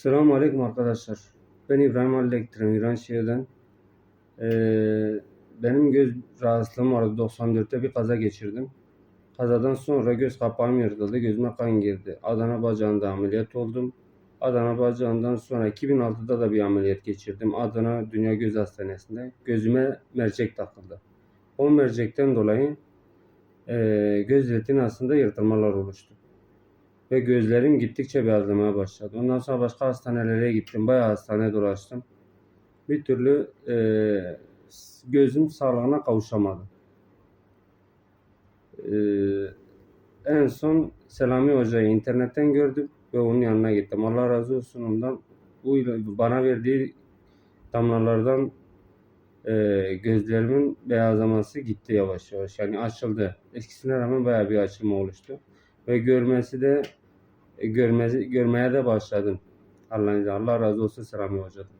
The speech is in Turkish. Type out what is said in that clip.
Selamun Aleyküm arkadaşlar. Ben İbrahim Ali Elektrik'im İran şehirden. Ee, benim göz rahatsızlığım vardı. 94'te bir kaza geçirdim. Kazadan sonra göz kapağım yırtıldı. Gözüme kan girdi. Adana bacağında ameliyat oldum. Adana bacağından sonra 2006'da da bir ameliyat geçirdim. Adana Dünya Göz Hastanesi'nde. Gözüme mercek takıldı. O mercekten dolayı ee, göz retinasında yırtılmalar oluştu ve gözlerim gittikçe beyazlamaya başladı. Ondan sonra başka hastanelere gittim. Bayağı hastane dolaştım. Bir türlü e, gözüm sağlığına kavuşamadı. E, en son Selami Hoca'yı internetten gördüm ve onun yanına gittim. Allah razı olsun ondan. Bu bana verdiği damlalardan e, gözlerimin beyazlaması gitti yavaş yavaş. Yani açıldı. Eskisine rağmen bayağı bir açılma oluştu. Ve görmesi de e, görmesi, görmeye de başladım. Allah'ın. Allah razı olsun Selami Hoca'dan.